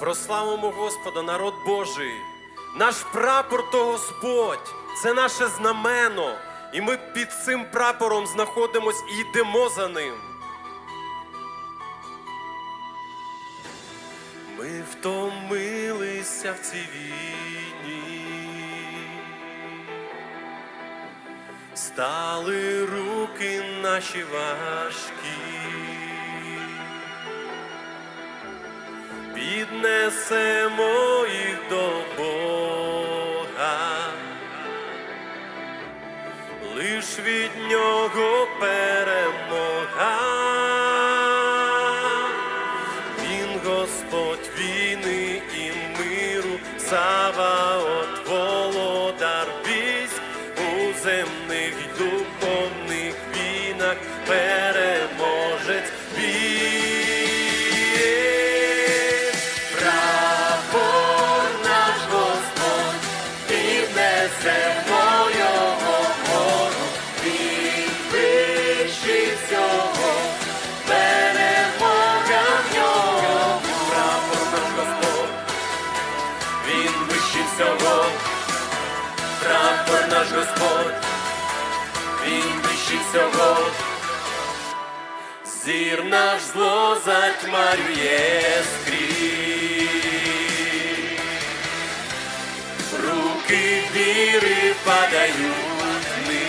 Прославимо Господа, народ Божий. Наш прапор то Господь, це наше знамено. І ми під цим прапором знаходимось і йдемо за ним. Ми втомилися в цій війні. Стали руки наші важкі. Піднесемо їх до Бога, лиш від нього перемога. Він Господь війни і миру, Саваот, володар військ у земних він вищий всього, прапор наш Господь, він вищий всього. Зір наш зло затьмарює скрізь. Руки віри падають вниз.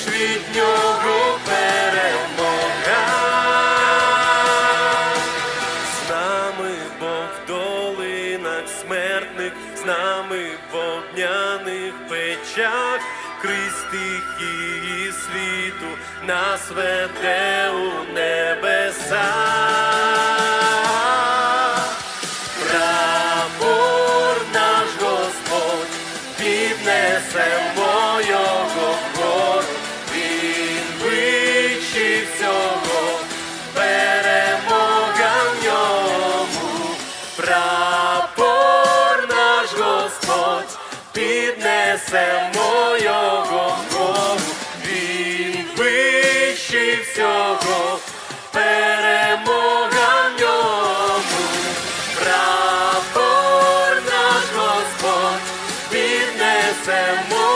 Лиш від нього перемога. З нами Бог в долинах смертних, з нами в вогняних печах, крізь і світу нас веде у небеса. Піднесемо його він вищий всього, перемога в ньому, прапор наш Господь, піднесемо